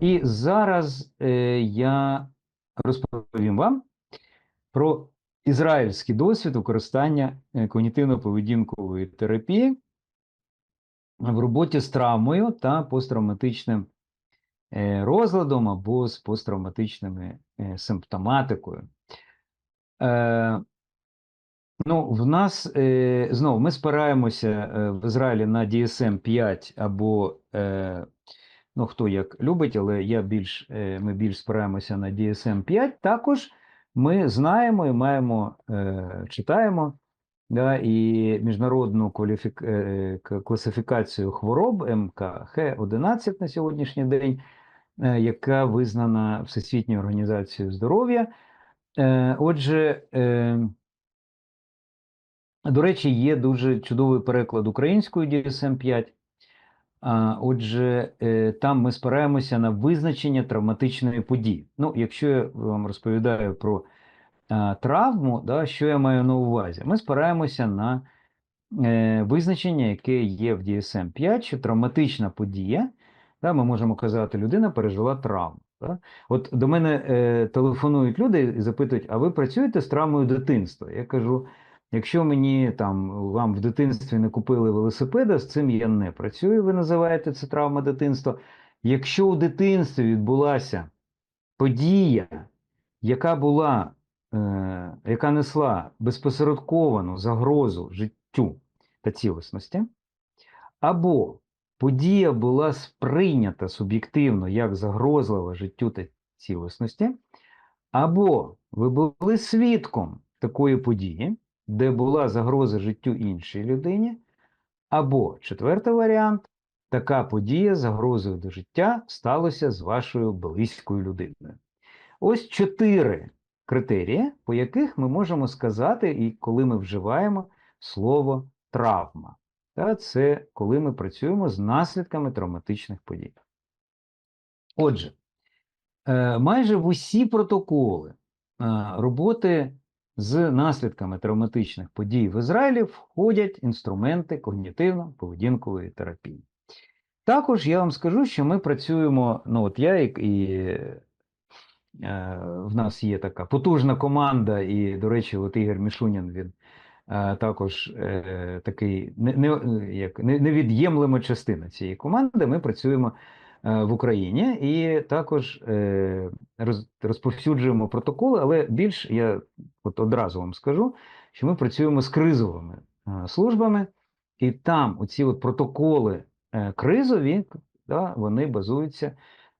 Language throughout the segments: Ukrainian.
І зараз е, я розповім вам про ізраїльський досвід використання е, когнітивно-поведінкової терапії в роботі з травмою та посттравматичним е, розладом або з посттравматичними е, симптоматикою. Е, Ну, в нас е, знову ми спираємося в Ізраїлі на DSM 5 або е, ну хто як любить, але я більш е, ми більш спираємося на DSM 5. Також ми знаємо і маємо е, читаємо да, і міжнародну кваліфік... е, класифікацію хвороб МКХ 11 на сьогоднішній день, яка визнана Всесвітньою організацією здоров'я. Отже, до речі, є дуже чудовий переклад українською DSM-5. А, Отже, е, там ми спираємося на визначення травматичної події. Ну, якщо я вам розповідаю про травму, да, що я маю на увазі? Ми спираємося на е, визначення, яке є в DSM-5, що травматична подія, да, ми можемо казати, людина пережила травму. Да? От до мене е, телефонують люди і запитують, а ви працюєте з травмою дитинства? Я кажу, якщо мені там вам в дитинстві не купили велосипеда, з цим я не працюю, ви називаєте це травма дитинства. Якщо у дитинстві відбулася подія, яка була, е, яка несла безпосередковану загрозу життю та цілісності, або подія була сприйнята суб'єктивно як загрозлива життю та цілісності, або ви були свідком такої події, де була загроза життю іншій людині, або четвертий варіант така подія загрозою до життя сталося з вашою близькою людиною. Ось чотири критерії, по яких ми можемо сказати, і коли ми вживаємо слово травма. Та це коли ми працюємо з наслідками травматичних подій. Отже, е, майже в усі протоколи е, роботи з наслідками травматичних подій в Ізраїлі входять інструменти когнітивно-поведінкової терапії. Також я вам скажу, що ми працюємо, ну от я і, і е, в нас є така потужна команда, і, до речі, от Ігор Мішунін він е, також е, такий не, не, як, не, невід'ємлема частина цієї команди. Ми працюємо е, в Україні і також е, роз, розповсюджуємо протоколи, але більш я от одразу вам скажу, що ми працюємо з кризовими е, службами, і там оці от протоколи е, кризові, да, вони базуються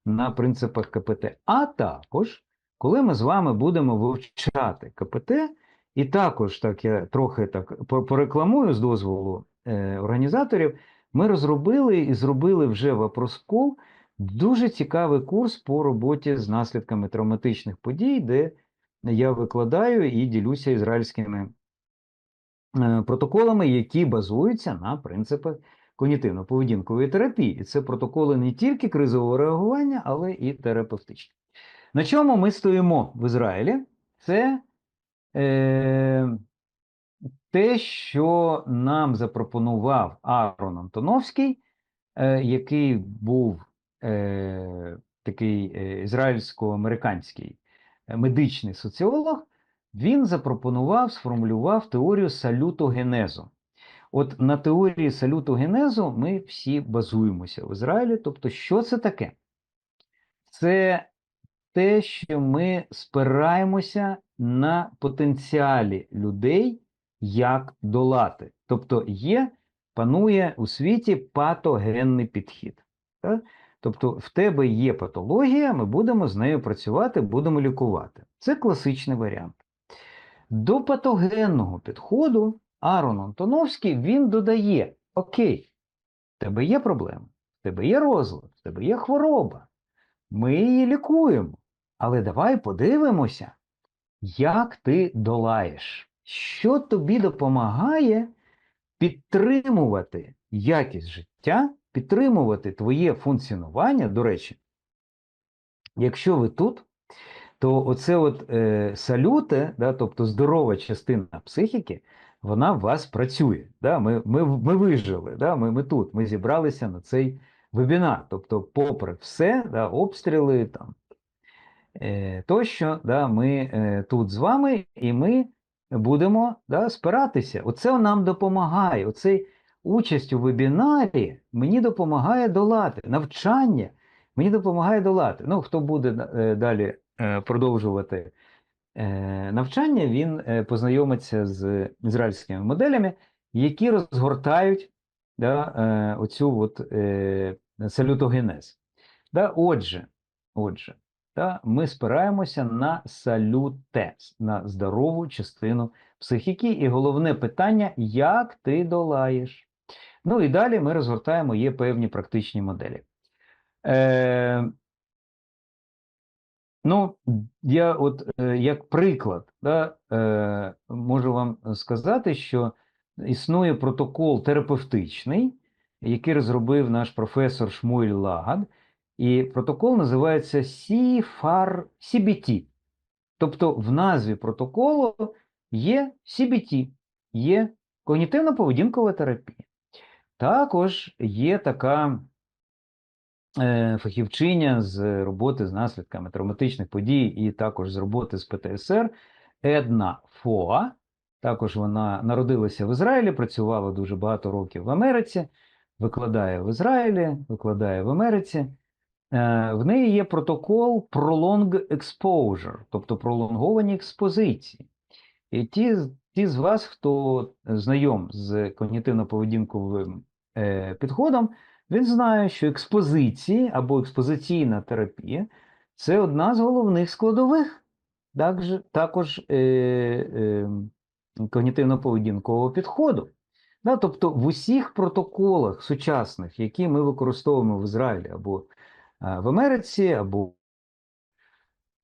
на принципах КПТ. А також, коли ми з вами будемо вивчати КПТ, і також так я трохи так порекламую з дозволу е, організаторів, ми розробили і зробили вже в Апроскол дуже цікавий курс по роботі з наслідками травматичних подій, де я викладаю і ділюся ізраїльськими е, протоколами, які базуються на принципах когнітивно-поведінкової терапії. І це протоколи не тільки кризового реагування, але і терапевтичні. На чому ми стоїмо в Ізраїлі? Це е, те, що нам запропонував Арон Антоновський, е, який був е, такий е, ізраїльсько-американський медичний соціолог, він запропонував, сформулював теорію салютогенезу. От на теорії салютогенезу ми всі базуємося в Ізраїлі. Тобто, що це таке? Це те, що ми спираємося на потенціалі людей, як долати. Тобто є, панує у світі патогенний підхід. Так? Тобто в тебе є патологія, ми будемо з нею працювати, будемо лікувати. Це класичний варіант. До патогенного підходу Арон Антоновський він додає: Окей, в тебе є проблема, в тебе є розлад, в тебе є хвороба. Ми її лікуємо. Але давай подивимося, як ти долаєш, що тобі допомагає підтримувати якість життя, підтримувати твоє функціонування. До речі, якщо ви тут, то оце от е, салюте, да, тобто здорова частина психіки, вона в вас працює. Да? Ми, ми, ми вижили, да? ми, ми тут, ми зібралися на цей вебінар. Тобто, попри все, да, обстріли там е, тощо, да, ми е, тут з вами і ми будемо да, спиратися. Оце нам допомагає. Оцей участь у вебінарі мені допомагає долати навчання. Мені допомагає долати. Ну, хто буде е, далі е, продовжувати е, навчання, він познайомиться з ізраїльськими моделями, які розгортають да, оцю от, салютогенез. Да, Отже, отже да, ми спираємося на салютез, на здорову частину психіки. І головне питання, як ти долаєш? Ну і далі ми розгортаємо є певні практичні моделі. Е, Ну, я от е, як приклад, да, е, можу вам сказати, що існує протокол терапевтичний, який розробив наш професор Шмуель Лагад, і протокол називається CFAR CBT. Тобто в назві протоколу є CBT, є когнітивно-поведінкова терапія. Також є така е, фахівчиня з роботи з наслідками травматичних подій, і також з роботи з ПТСР Една Фоа. Також вона народилася в Ізраїлі, працювала дуже багато років в Америці, викладає в Ізраїлі, викладає в Америці. Е, в неї є протокол Prolonged Exposure, тобто пролонговані експозиції. І ті, ті з вас, хто знайом з когнітивно-поведінковим е, підходом, він знає, що експозиції або експозиційна терапія це одна з головних складових також, також е, е, когнітивно-поведінкового підходу. Да, Тобто в усіх протоколах сучасних, які ми використовуємо в Ізраїлі або е, в Америці, або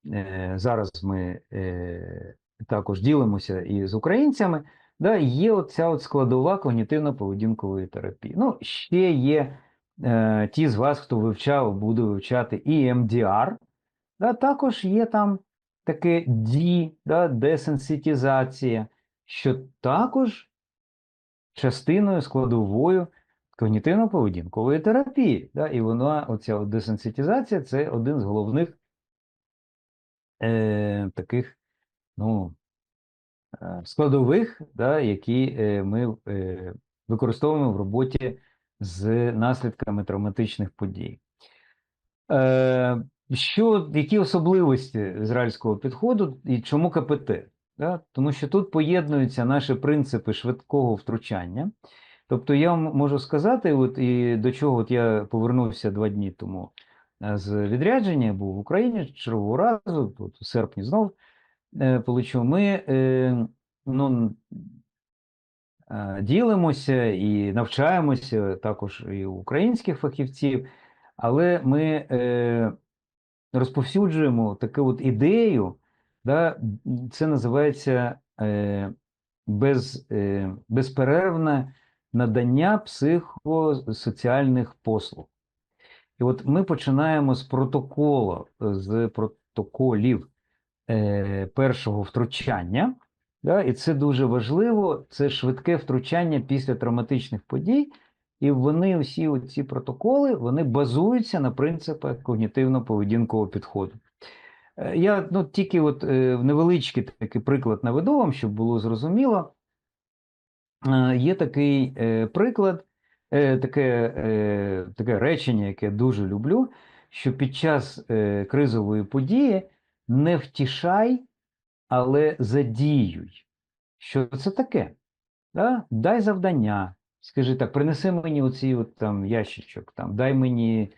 е, зараз ми е, також ділимося і з українцями, да, є оця от складова когнітивно-поведінкової терапії. Ну, ще є е, ті з вас, хто вивчав, буде вивчати і МДР, да, також є там таке D, да, десенситізація, що також частиною складовою когнітивно-поведінкової терапії. Да, І вона, оця от десенситізація, це один з головних е, таких ну, е, складових, да, які е, ми е, використовуємо в роботі з наслідками травматичних подій. Що, Які особливості ізраїльського підходу і чому КПТ? Да? Тому що тут поєднуються наші принципи швидкого втручання. Тобто, я вам можу сказати, от і до чого от я повернувся два дні тому з відрядження, був в Україні чергового разу, от у серпні знов е, полечу. Ми е, ну, ділимося і навчаємося також і українських фахівців, але ми е, розповсюджуємо таку от ідею, да, це називається без, безперервне надання психосоціальних послуг. І от ми починаємо з протоколу, з протоколів е, першого втручання, да, і це дуже важливо, це швидке втручання після травматичних подій. І вони усі ці протоколи вони базуються на принципах когнітивно-поведінкового підходу. Е, я ну, тільки от е, невеличкий такий приклад наведу вам, щоб було зрозуміло. Е, є такий е, приклад, е, таке е, таке речення, яке я дуже люблю, що під час е, кризової події не втішай, але задіюй. Що це таке? Да? Дай завдання. Скажи так, принеси мені оцей от там ящичок, там, дай мені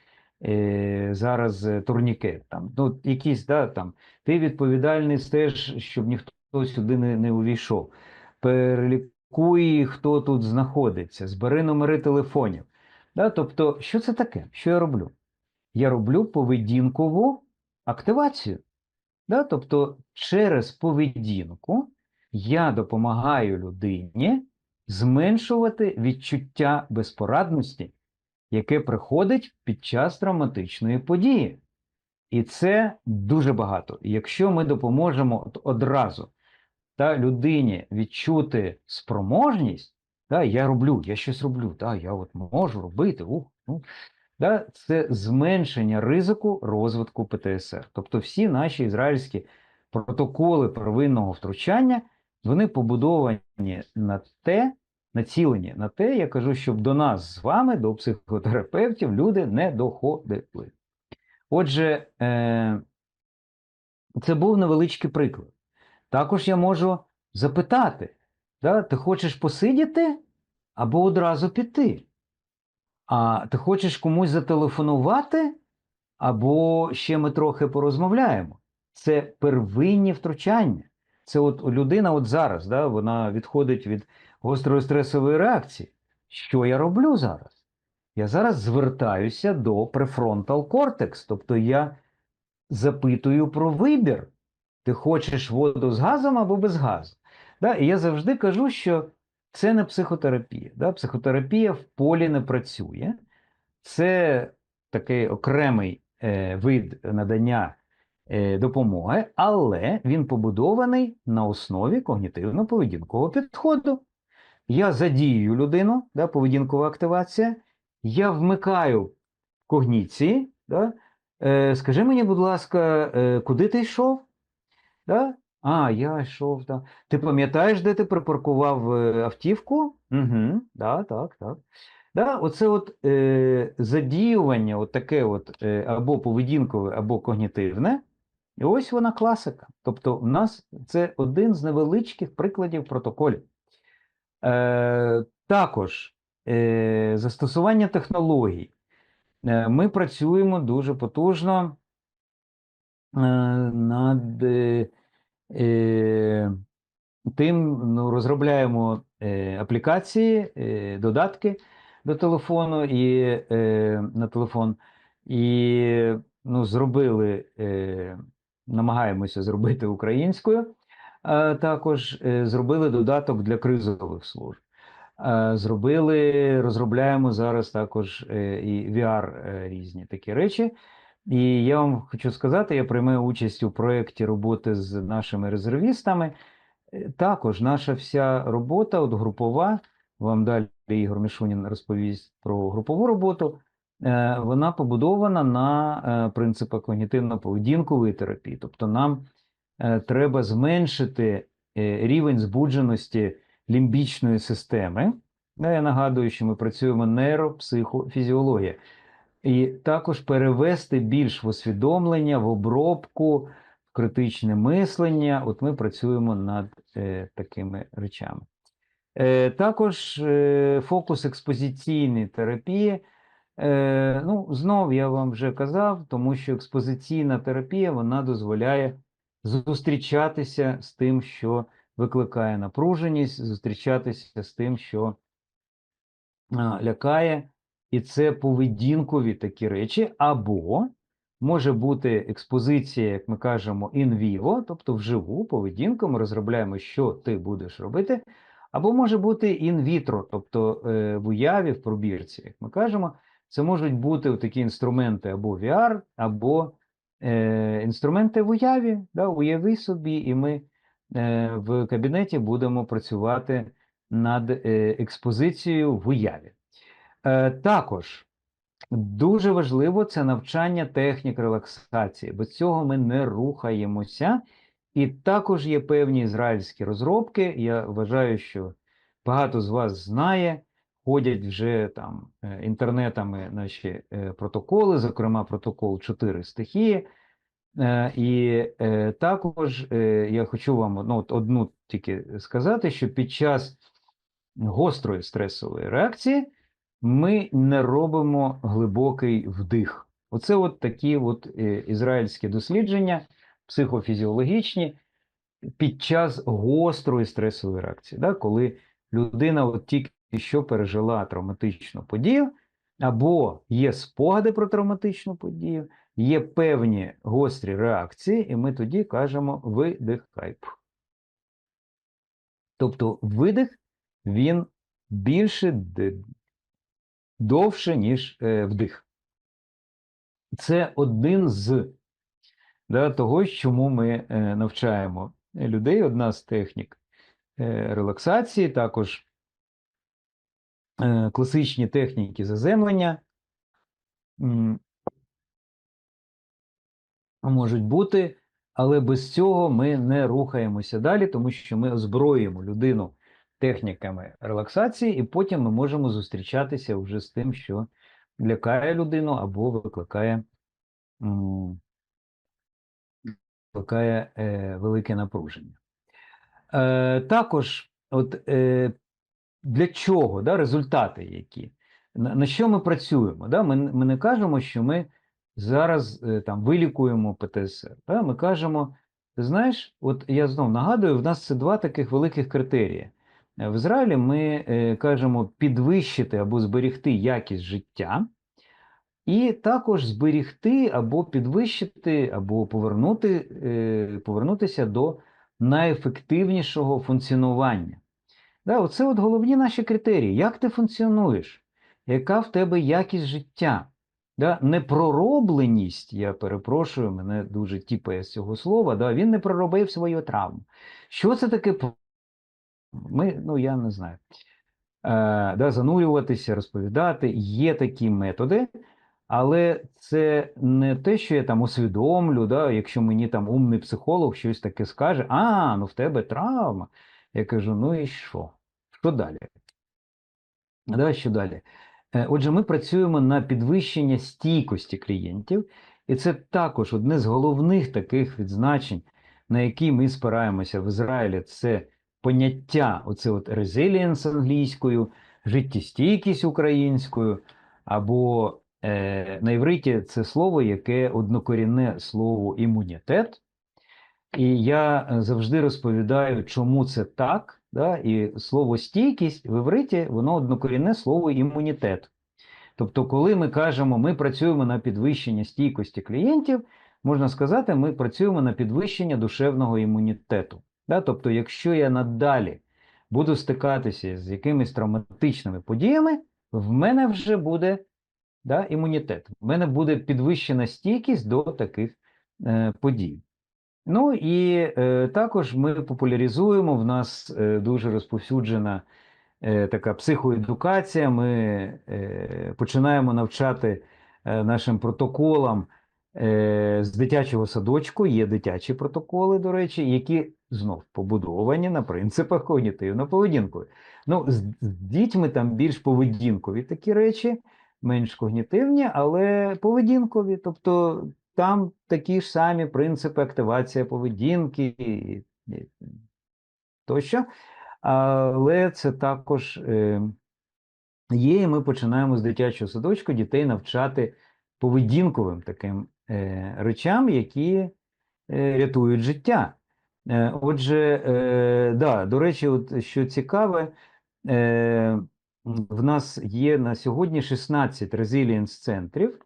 е, зараз е, турнікет, там, ну, якісь, да, там, ти відповідальний стеж, щоб ніхто сюди не, не увійшов. Перелікуй, хто тут знаходиться, збери номери телефонів. Да? Тобто, що це таке? Що я роблю? Я роблю поведінкову активацію. Да? Тобто, через поведінку я допомагаю людині зменшувати відчуття безпорадності, яке приходить під час травматичної події. І це дуже багато. Якщо ми допоможемо одразу та людині відчути спроможність, та, я роблю, я щось роблю, та, я от можу робити, ух, ну, да, це зменшення ризику розвитку ПТСР. Тобто всі наші ізраїльські протоколи первинного втручання, вони побудовані на те, націлені на те, я кажу, щоб до нас з вами, до психотерапевтів, люди не доходили. Отже, е, це був невеличкий приклад. Також я можу запитати, да, ти хочеш посидіти або одразу піти? А ти хочеш комусь зателефонувати, або ще ми трохи порозмовляємо. Це первинні втручання. Це от людина от зараз, да, вона відходить від гострої стресової реакції. Що я роблю зараз? Я зараз звертаюся до префронтал кортекс, тобто я запитую про вибір. Ти хочеш воду з газом або без газу? Да? І я завжди кажу, що це не психотерапія. Да? Психотерапія в полі не працює. Це такий окремий е, вид надання е, допомоги, але він побудований на основі когнітивно-поведінкового підходу. Я задіюю людину, да, поведінкова активація, я вмикаю когніції. Да, е, Скажи мені, будь ласка, е, куди ти йшов? Да? А, я йшов там. Ти пам'ятаєш, де ти припаркував е, автівку? Угу, да, так, так. Да, Оце от е, задіювання, от таке от, е, або поведінкове, або когнітивне. І ось вона класика. Тобто, в нас це один з невеличких прикладів протоколів. Е, Також е, застосування технологій. Е, Ми працюємо дуже потужно е, над е, тим, ну, розробляємо е, аплікації, е, додатки до телефону і е, на телефон, і ну, зробили, е, намагаємося зробити українською. Е, також е, зробили додаток для кризових служб. Е, Зробили, розробляємо зараз також е, і VR е, різні такі речі. І я вам хочу сказати, я приймаю участь у проєкті роботи з нашими резервістами. Е, Також наша вся робота, от групова, вам далі Ігор Мішунін розповість про групову роботу. е, Вона побудована на е, принципах когнітивно-поведінкової терапії. Тобто нам е, треба зменшити рівень збудженості лімбічної системи. Я нагадую, що ми працюємо нейропсихофізіологія. І також перевести більш в усвідомлення, в обробку, в критичне мислення. От ми працюємо над е, такими речами. Е, також е, фокус експозиційної терапії. Е, ну, знов я вам вже казав, тому що експозиційна терапія вона дозволяє зустрічатися з тим, що викликає напруженість, зустрічатися з тим, що лякає, і це поведінкові такі речі, або може бути експозиція, як ми кажемо, in vivo, тобто вживу поведінку, ми розробляємо, що ти будеш робити, або може бути in vitro, тобто е, в уяві, в пробірці, як ми кажемо, це можуть бути такі інструменти або VR, або е, інструменти в уяві, да, уяви собі, і ми е, в кабінеті будемо працювати над е, експозицією в уяві. Е, також дуже важливо це навчання технік релаксації. Без цього ми не рухаємося. І також є певні ізраїльські розробки. Я вважаю, що багато з вас знає, ходять вже там е, інтернетами наші е, протоколи, зокрема протокол 4 стихії. І також я хочу вам ну, одну тільки сказати, що під час гострої стресової реакції ми не робимо глибокий вдих. Оце от такі от е, ізраїльські дослідження, психофізіологічні, під час гострої стресової реакції, да, коли людина от тільки що пережила травматичну подію, або є спогади про травматичну подію, є певні гострі реакції, і ми тоді кажемо видихай. Тобто видих він більше довше, ніж е, вдих. Це один з да, того, чому ми е, навчаємо людей. Одна з технік е, релаксації, також класичні техніки заземлення, можуть бути, але без цього ми не рухаємося далі, тому що ми озброїмо людину техніками релаксації, і потім ми можемо зустрічатися вже з тим, що лякає людину або викликає, викликає е, велике напруження. Е, також, от е, для чого да, результати які? На, на що ми працюємо? Да? Ми, ми не кажемо, що ми зараз е, там вилікуємо ПТСР. Да? Ми кажемо, ти знаєш, от я знову нагадую, в нас це два таких великих критерії. Е, В Ізраїлі ми е, кажемо підвищити або зберегти якість життя, і також зберігти або підвищити, або повернути, е, повернутися до найефективнішого функціонування. Да, оце от головні наші критерії. Як ти функціонуєш? Яка в тебе якість життя? Да? Непроробленість, я перепрошую, мене дуже тіпає з цього слова, да? він не проробив свою травму. Що це таке? Ми, ну я не знаю. Е, да, занурюватися, розповідати. Є такі методи, але це не те, що я там усвідомлю, да, якщо мені там умний психолог щось таке скаже, а, ну в тебе травма. Я кажу, ну і що? Що далі? Да, що далі? Е, Отже, ми працюємо на підвищення стійкості клієнтів, і це також одне з головних таких відзначень, на які ми спираємося в Ізраїлі. Це поняття, оце от resilience англійською, життєстійкість українською, або е, на івриті це слово, яке однокорінне слово імунітет. І я е, завжди розповідаю, чому це так. Да? І слово стійкість в івриті, воно однокорінне слово імунітет. Тобто, коли ми кажемо, ми працюємо на підвищення стійкості клієнтів, можна сказати, ми працюємо на підвищення душевного імунітету. Да? Тобто, якщо я надалі буду стикатися з якимись травматичними подіями, в мене вже буде да, імунітет. В мене буде підвищена стійкість до таких е, подій. Ну і е, також ми популяризуємо. В нас е, дуже розповсюджена е, така психоедукація. Ми е, починаємо навчати е, нашим протоколам е, з дитячого садочку. Є дитячі протоколи, до речі, які знов побудовані на принципах когнітивно-поведінкової. Ну, з, з дітьми там більш поведінкові такі речі, менш когнітивні, але поведінкові. Тобто там такі ж самі принципи активація поведінки і, і тощо. Але це також е, є, і ми починаємо з дитячого садочку дітей навчати поведінковим таким е, речам, які е, рятують життя. Е, отже, е, да, до речі, от, що цікаве, е, в нас є на сьогодні 16 резилієнс-центрів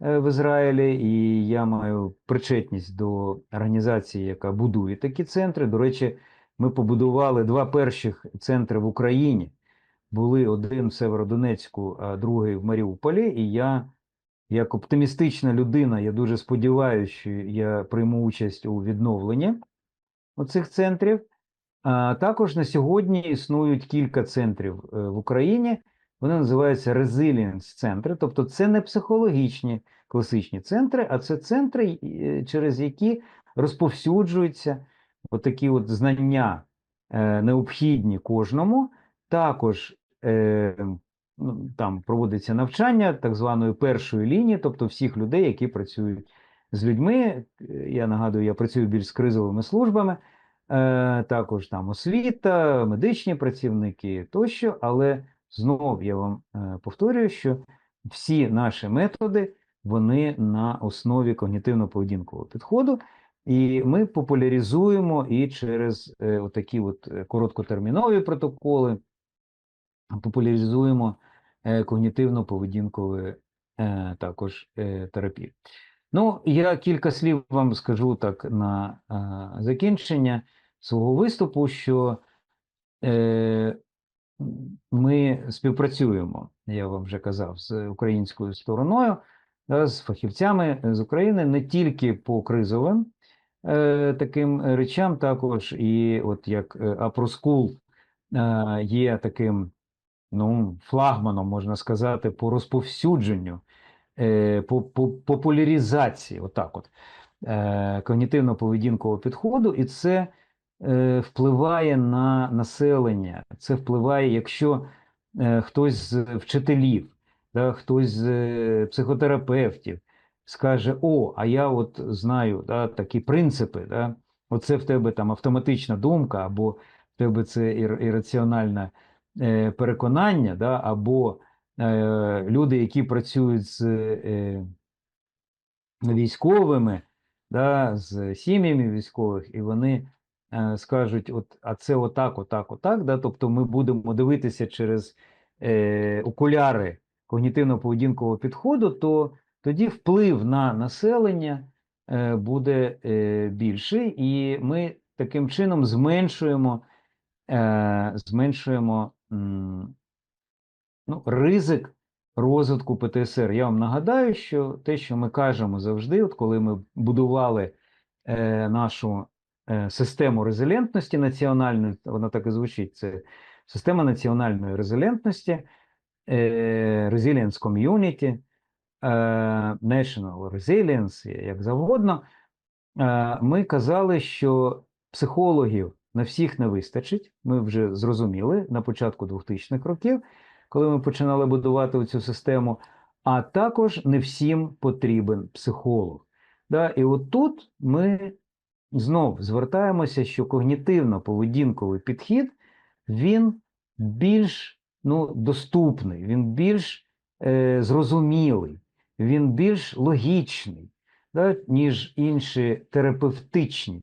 в Ізраїлі, і я маю причетність до організації, яка будує такі центри. До речі, ми побудували два перших центри в Україні. Були один в Северодонецьку, а другий в Маріуполі. І я, як оптимістична людина, я дуже сподіваюся, що я прийму участь у відновленні оцих центрів. А також на сьогодні існують кілька центрів е, в Україні. Вони називаються resilience центри, тобто це не психологічні класичні центри, а це центри, е, через які розповсюджуються отакі от знання е, необхідні кожному. Також ну, там проводиться навчання так званої першої лінії, тобто всіх людей, які працюють з людьми. Е, Я нагадую, я працюю більш з кризовими службами, е, також там освіта, медичні працівники тощо. Але знов я вам е, повторюю, що всі наші методи вони на основі когнітивно-поведінкового підходу. І ми популяризуємо і через е, отакі от короткотермінові протоколи, популяризуємо е, когнітивно-поведінкові е, також е, терапію. Ну, я кілька слів вам скажу так на е, закінчення свого виступу, що е, ми співпрацюємо, я вам вже казав, з українською стороною, да, з фахівцями з України не тільки по кризовим е, таким речам, також і от як е, Апроскул е, є таким ну, флагманом, можна сказати, по розповсюдженню е, по, по, популяризації, отак от, е, когнітивно-поведінкового підходу, і це е, впливає на населення. Це впливає, якщо хтось з вчителів, да, хтось з психотерапевтів скаже: О, а я от знаю да, такі принципи, да, оце в тебе там автоматична думка, або в тебе це ір- ірраціональне переконання, да, або люди, які працюють з е, військовими, да, з сім'ями військових, і вони е, скажуть: от, а це отак, отак, отак. Да? Тобто ми будемо дивитися через е, окуляри когнітивно-поведінкового підходу, то тоді вплив на населення е, буде е, більший, і ми таким чином зменшуємо, е, зменшуємо ну, ризик розвитку ПТСР. Я вам нагадаю, що те, що ми кажемо завжди, от коли ми будували е, нашу е, систему резилентності національної, вона так і звучить: це система національної резилентності, е, Resilience Community, е, National Resilience, як завгодно. Е, Ми казали, що психологів на всіх не вистачить. Ми вже зрозуміли на початку 2000-х років, коли ми починали будувати цю систему, а також не всім потрібен психолог. Да? І от тут ми знов звертаємося, що когнітивно-поведінковий підхід він більш ну, доступний, він більш е, зрозумілий, він більш логічний, да, ніж інші терапевтичні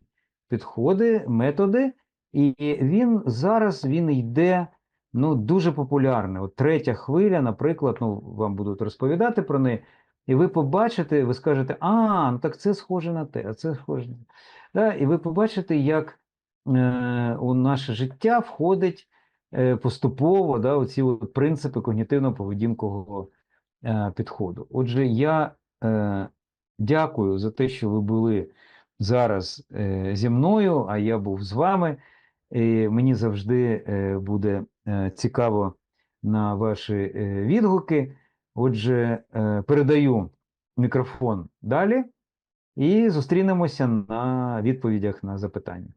підходи, методи. І він зараз він йде ну, дуже популярний. От третя хвиля, наприклад, ну, вам будуть розповідати про неї, і ви побачите, ви скажете, а, ну так це схоже на те, а це схоже на те. Да? І ви побачите, як е, у наше життя входить е, поступово да, оці от принципи когнітивно-поведінкового е, підходу. Отже, я е, дякую за те, що ви були зараз е, зі мною, а я був з вами. І мені завжди е, буде цікаво на ваші е, відгуки. Отже, е, передаю мікрофон далі і зустрінемося на відповідях на запитання.